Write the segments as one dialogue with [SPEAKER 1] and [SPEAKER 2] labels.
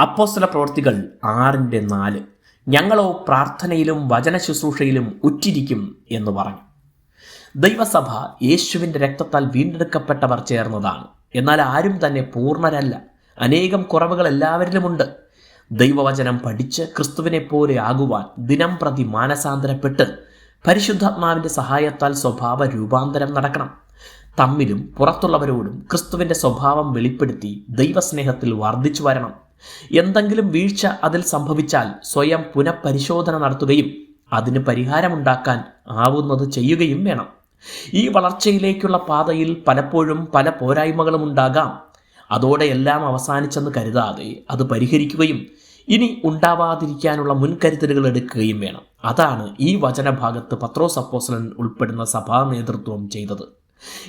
[SPEAKER 1] അപ്പോസ്തല പ്രവർത്തികൾ ആറിന്റെ നാല്. ഞങ്ങളോ പ്രാർത്ഥനയിലും വചന ശുശ്രൂഷയിലും ഉറ്റിരിക്കും എന്ന് പറഞ്ഞു. ദൈവസഭ യേശുവിന്റെ രക്തത്താൽ വീണ്ടെടുക്കപ്പെട്ടവർ ചേർന്നതാണ്. എന്നാൽ ആരും തന്നെ പൂർണരല്ല. അനേകം കുറവുകൾ എല്ലാവരിലുമുണ്ട്. ദൈവവചനം പഠിച്ച് ക്രിസ്തുവിനെ പോലെ ആകുവാൻ ദിനം പ്രതി മാനസാന്തരപ്പെട്ട് പരിശുദ്ധാത്മാവിന്റെ സഹായത്താൽ സ്വഭാവ രൂപാന്തരം നടക്കണം. തമ്മിലും പുറത്തുള്ളവരോടും ക്രിസ്തുവിന്റെ സ്വഭാവം വെളിപ്പെടുത്തി ദൈവസ്നേഹത്തിൽ വർദ്ധിച്ചു വരണം. എന്തെങ്കിലും വീഴ്ച അതിൽ സംഭവിച്ചാൽ സ്വയം പുനഃപരിശോധന നടത്തുകയും അതിന് പരിഹാരമുണ്ടാക്കാൻ ആവുന്നത് ചെയ്യുകയും വേണം. ഈ വളർച്ചയിലേക്കുള്ള പാതയിൽ പലപ്പോഴും പല പോരായ്മകളും ഉണ്ടാകാം. അതോടെ എല്ലാം അവസാനിച്ചെന്ന് കരുതാതെ അത് പരിഹരിക്കുകയും ഇനി ഉണ്ടാവാതിരിക്കാനുള്ള മുൻകരുതലുകൾ എടുക്കുകയും വേണം. അതാണ് ഈ വചനഭാഗത്ത് പത്രോസപ്പോസലൻ ഉൾപ്പെടുന്ന സഭാ നേതൃത്വം ചെയ്തത്.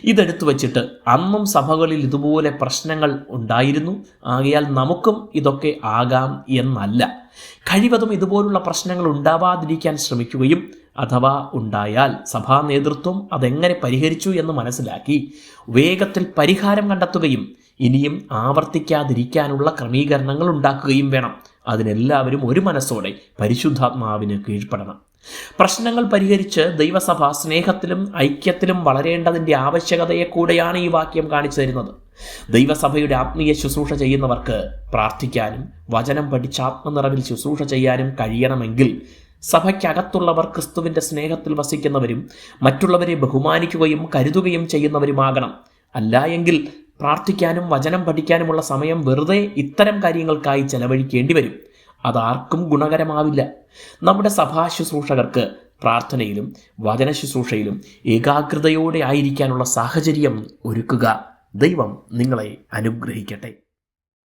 [SPEAKER 1] ഇതെടുത്തു വച്ചിട്ട് അന്നും സഭകളിൽ ഇതുപോലെ പ്രശ്നങ്ങൾ ഉണ്ടായിരുന്നു. ആകയാൽ നമുക്കും ഇതൊക്കെ ആകാം എന്നല്ല. കഴിവതും ഇതുപോലുള്ള പ്രശ്നങ്ങൾ ഉണ്ടാവാതിരിക്കാൻ ശ്രമിക്കുകയും അഥവാ ഉണ്ടായാൽ സഭാ നേതൃത്വം അതെങ്ങനെ പരിഹരിച്ചു എന്ന് മനസ്സിലാക്കി വേഗത്തിൽ പരിഹാരം കണ്ടെത്തുകയും ഇനിയും ആവർത്തിക്കാതിരിക്കാനുള്ള ക്രമീകരണങ്ങൾ ഉണ്ടാക്കുകയും വേണം. അതിനെല്ലാവരും ഒരു മനസ്സോടെ പരിശുദ്ധാത്മാവിന് കീഴ്പ്പെടണം. പ്രശ്നങ്ങൾ പരിഹരിച്ച് ദൈവസഭ സ്നേഹത്തിലും ഐക്യത്തിലും വളരേണ്ടതിന്റെ ആവശ്യകതയെ കൂടെയാണ് ഈ വാക്യം കാണിച്ചു തരുന്നത്. ദൈവസഭയുടെ ആത്മീയ ശുശ്രൂഷ ചെയ്യുന്നവർക്ക് പ്രാർത്ഥിക്കാനും വചനം പഠിച്ച് ആത്മനിറവിൽ ശുശ്രൂഷ ചെയ്യാനും കഴിയണമെങ്കിൽ സഭയ്ക്കകത്തുള്ളവർ ക്രിസ്തുവിന്റെ സ്നേഹത്തിൽ വസിക്കുന്നവരും മറ്റുള്ളവരെ ബഹുമാനിക്കുകയും കരുതുകയും ചെയ്യുന്നവരുമാകണം. അല്ല എങ്കിൽ പ്രാർത്ഥിക്കാനും വചനം പഠിക്കാനുമുള്ള സമയം വെറുതെ ഇത്തരം കാര്യങ്ങൾക്കായി ചെലവഴിക്കേണ്ടി വരും. അതാർക്കും ഗുണകരമാവില്ല. നമ്മുടെ സഭാ ശുശ്രൂഷകർക്ക് പ്രാർത്ഥനയിലും വചന ശുശ്രൂഷയിലും ഏകാഗ്രതയോടെ ആയിരിക്കാനുള്ള സാഹചര്യം ഒരുക്കുക. ദൈവം നിങ്ങളെ അനുഗ്രഹിക്കട്ടെ.